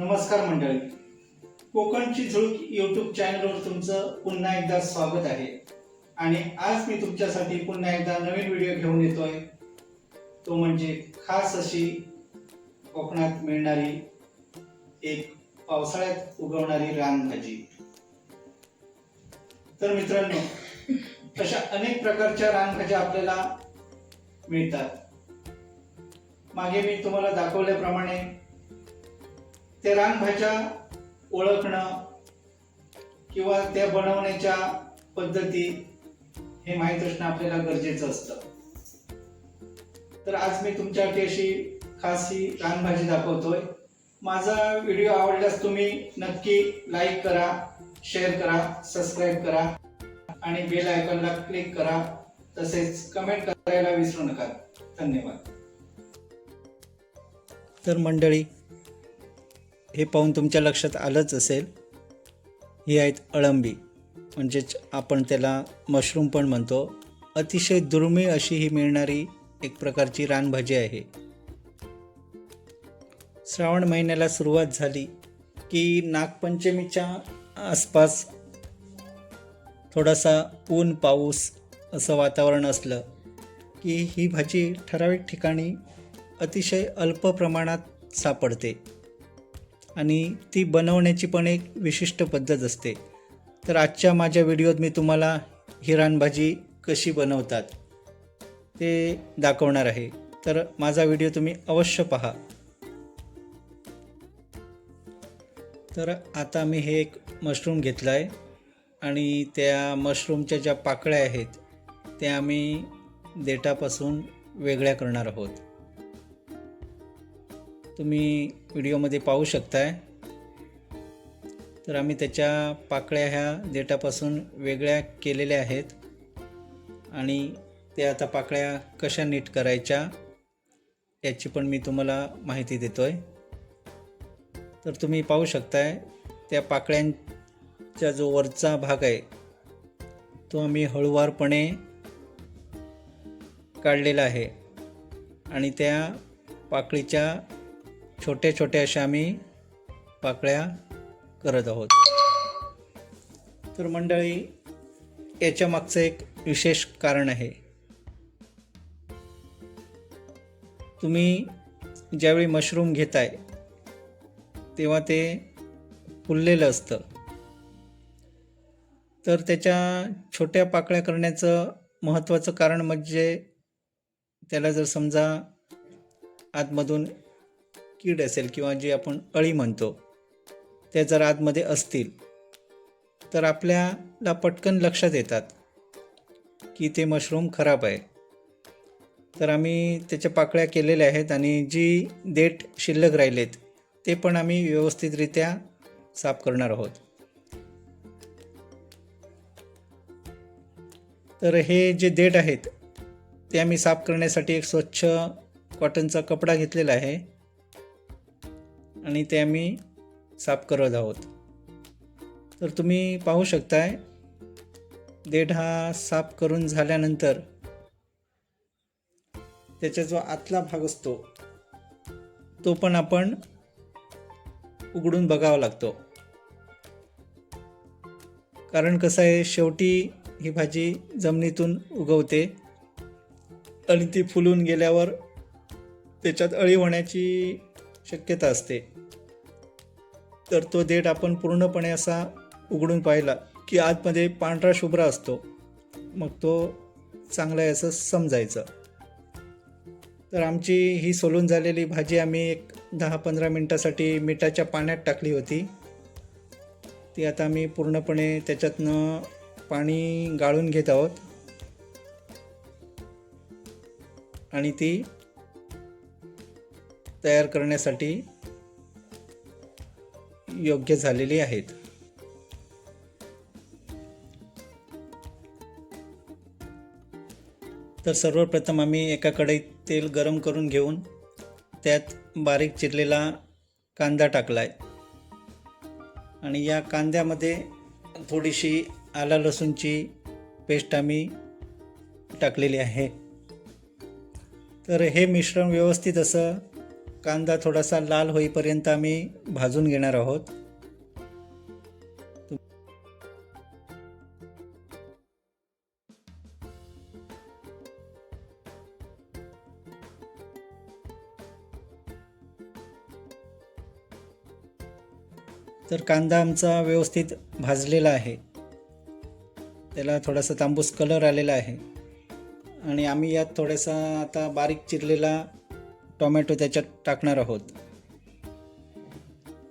नमस्कार मंडळी. कोकणची झुळूक यूट्यूब चॅनलवर तुमचं पुन्हा एकदा स्वागत आहे. आणि आज मी तुमच्यासाठी पुन्हा एकदा नवीन व्हिडिओ घेऊन येतोय. तो म्हणजे खास अशी कोकणात मिळणारी एक पावसाळ्यात उगवणारी रानभाजी. तर मित्रांनो अशा अनेक प्रकारच्या रानभाज्या आपल्याला मिळतात. मागे मी तुम्हाला दाखवल्याप्रमाणे त्या रानभाज्या ओळखणं किंवा त्या बनवण्याच्या पद्धती हे माहीत असणं आपल्याला गरजेचं असतं. तर आज मी तुमच्यासाठी अशी खास ही रानभाजी दाखवतोय. माझा व्हिडिओ आवडल्यास तुम्ही नक्की लाईक करा शेअर करा सबस्क्राईब करा आणि बेल आयकॉनला क्लिक करा. तसेच कमेंट करायला विसरू नका. धन्यवाद. तर मंडळी हे पाहून तुमच्या लक्षात आलंच असेल. ही आहेत अळंबी. म्हणजेच आपण त्याला मशरूम पण म्हणतो. अतिशय दुर्मिळ अशी ही मिळणारी एक प्रकारची रानभाजी आहे. श्रावण महिन्याला सुरुवात झाली की नागपंचमीच्या आसपास थोडासा ऊन पाऊस असं वातावरण असलं की ही भाजी ठराविक ठिकाणी अतिशय अल्प प्रमाणात सापडते. आणि ती बनवण्याची पण एक विशिष्ट पद्धत असते. तर आजच्या माझ्या व्हिडिओत मी तुम्हाला ही रानभाजी कशी बनवतात ते दाखवणार आहे. तर माझा व्हिडिओ तुम्ही अवश्य पहा. तर आता मी हे एक मशरूम घेतलं आहे आणि त्या मशरूमच्या ज्या पाकळ्या आहेत त्या आम्ही देठापासून वेगळ्या करणार आहोत. तुम्ही व्हिडिओमध्ये पाहू शकताय. तर आम्ही त्याच्या पाकळ्या ह्या देठापासून वेगळ्या केलेल्या आहेत. आणि त्या आता पाकळ्या कशा नीट करायच्या याची पण मी तुम्हाला माहिती देतो आहे तर तुम्ही पाहू शकताय त्या पाकळ्यांचा जो वरचा भाग आहे तो आम्ही हळूवारपणे काढलेला आहे. आणि त्या पाकळीच्या छोट्या छोट्या अशा आम्ही पाकळ्या करत आहोत. तर मंडळी याच्या मागचं एक विशेष कारण आहे. तुम्ही ज्यावेळी मशरूम घेताय तेव्हा ते फुललेलं असतं. तर त्याच्या छोट्या पाकळ्या करण्याचं महत्त्वाचं कारण म्हणजे त्याला जर समजा आतमधून कीड असेल किंवा जे आपण अळी म्हणतो त्या जर आतमध्ये असतील तर आपल्याला पटकन लक्षात येतात की ते मशरूम खराब आहे. तर आम्ही त्याच्या पाकळ्या केलेल्या आहेत आणि जी देठ शिल्लक राहिलेत ते पण आम्ही व्यवस्थितरित्या साफ करणार आहोत. तर हे जे देठ आहेत ते आम्ही साफ करण्यासाठी एक स्वच्छ कॉटनचा कपडा घेतलेला आहे. आणि ते आम्ही साफ करत आहोत. तर तुम्ही पाहू शकताय देठ हा साफ करून झाल्यानंतर त्याचा जो आतला भाग असतो तो पण आपण उघडून बघावा लागतो. कारण कसं आहे शेवटी ही भाजी जमिनीतून उगवते आणि ती फुलून गेल्यावर त्याच्यात अळी होण्याची शक्यता असते. तर तो देठ आपण पूर्णपणे असा उघडून पाहिला की आतमध्ये पांढरा शुभ्र असतो. मग तो चांगला आहे असं समजायचं. तर आमची ही सोलून झालेली भाजी आम्ही एक दहा पंधरा मिनटासाठी मिठाच्या पाण्यात टाकली होती. ती आता आम्ही पूर्णपणे त्याच्यातनं पाणी गाळून घेत आहोत. आणि ती तयार करण्यासाठी योग्य झालेली आहेत. तर सर्वप्रथम आम्ही एका कढईत तेल गरम करून घेऊन त्यात बारीक चिरलेला कांदा टाकला आहे आणि या कांद्यामध्ये थोडीशी आला लसूणची पेस्ट आम्ही टाकलेली आहे. तर हे मिश्रण व्यवस्थित असं कांदा थोडासा लाल होईपर्यंत आम्ही भाजून घेणार आहोत. तर कांदा आमचा व्यवस्थित भाजलेला आहे. त्याला थोडासा तांबूस कलर आलेला आहे. आणि आम्ही यात थोडासा आता बारीक चिरलेला टोमॅटो त्याच्यात टाकणार आहोत.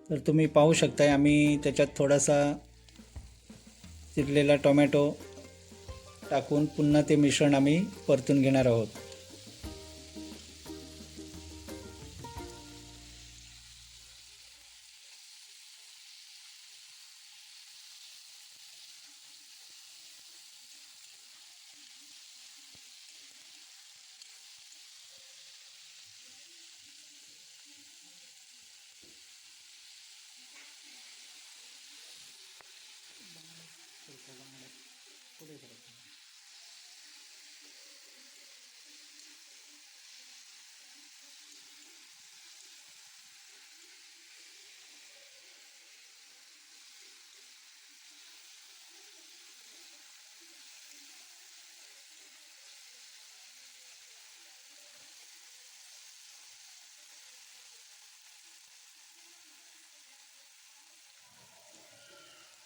तर तुम्ही पाहू शकताय आम्ही त्याच्यात थोडासा चिरलेला टोमॅटो टाकून पुन्हा ते मिश्रण आम्ही परतून घेणार आहोत.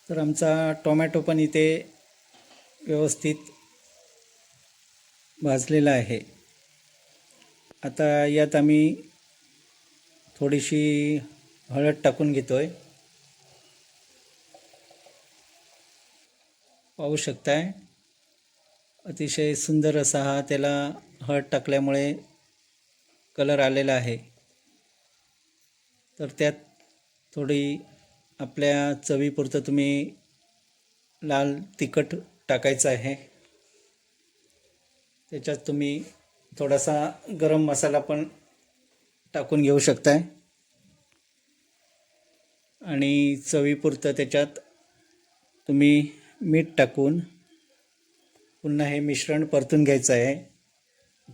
तर आमचा टोमॅटो पण इथे व्यवस्थित भाजलेला आहे. आता यात आम्ही थोडीशी हळद टाकून घेतो आहे पाहू शकताय. अतिशय सुंदर असा हा त्याला हळद टाकल्यामुळे कलर आलेला आहे. तर त्यात थोडी आपल्या चवीपुरतं तुम्ही लाल तिखट टाकायचं आहे. त्याच्यात तुम्ही थोडासा गरम मसाला पण टाकून घेऊ शकताय. आणि चवीपुरतं त्याच्यात तुम्ही मीठ टाकून पुन्हा हे मिश्रण परतून घ्यायचं आहे.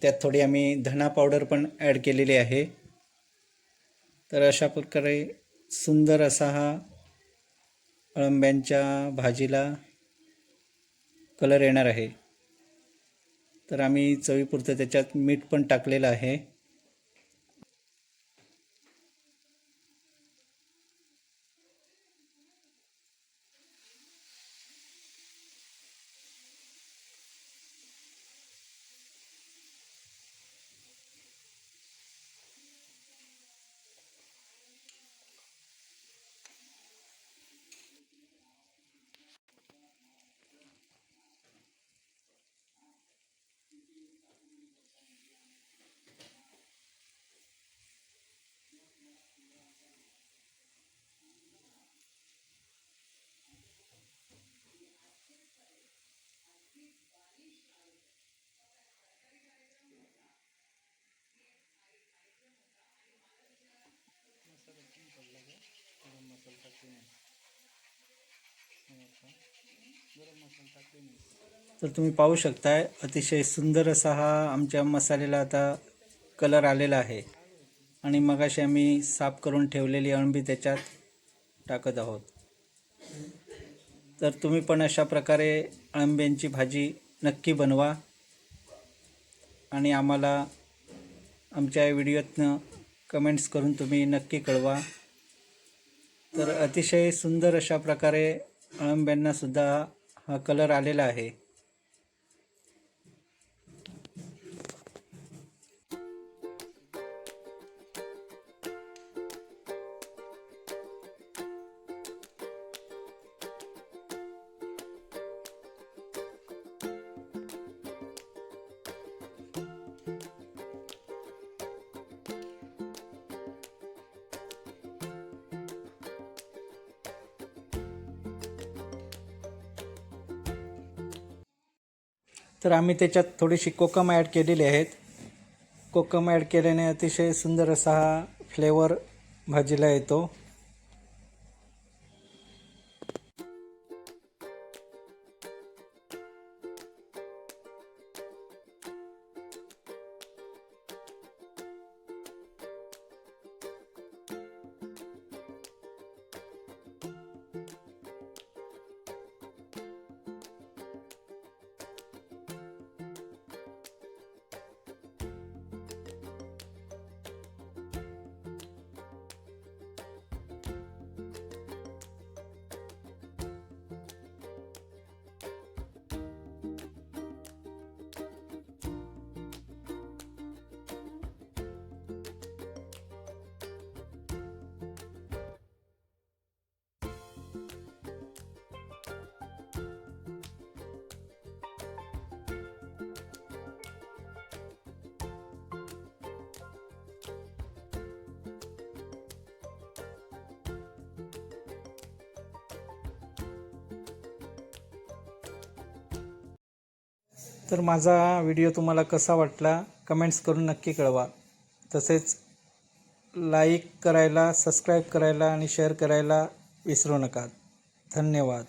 त्यात थोडी आम्ही धना पावडर पण ॲड केलेली आहे. तर अशा प्रकारे सुंदर असा हा अळंब्यांच्या भाजीला कलर येणार आहे. तर आम्ही चवीपुरतं त्याच्यात मीठ पण टाकलेलं आहे. तर तुम्ही पाहू शकताय अतिशय सुंदर असा हा आमच्या मसाल्याला आता कलर आलेला आहे. आणि मगाशी आम्ही साफ करून ठेवलेली अळंबी त्याच्यात टाकत आहोत. तर तुम्ही पण अशा प्रकारे अळंब्यांची भाजी नक्की बनवा. आणि आम्हाला आमच्या व्हिडिओतनं कमेंट्स करून तुम्ही नक्की कळवा. तर अतिशय सुंदर अशा प्रकारे अळंब्यांनासुद्धा हा कलर आलेला आहे. तर आम्ही त्याच्यात थोडीशी कोकम ॲड केलेली आहेत. कोकम ॲड केल्याने अतिशय सुंदर असा हा फ्लेवर भाजीला येतो. तर माझा व्हिडिओ तुम्हाला कसा वाटला कमेंट्स करून नक्की कळवा. तसेच लाईक करायला सबस्क्राईब करायला आणि शेअर करायला विसरू नका. धन्यवाद.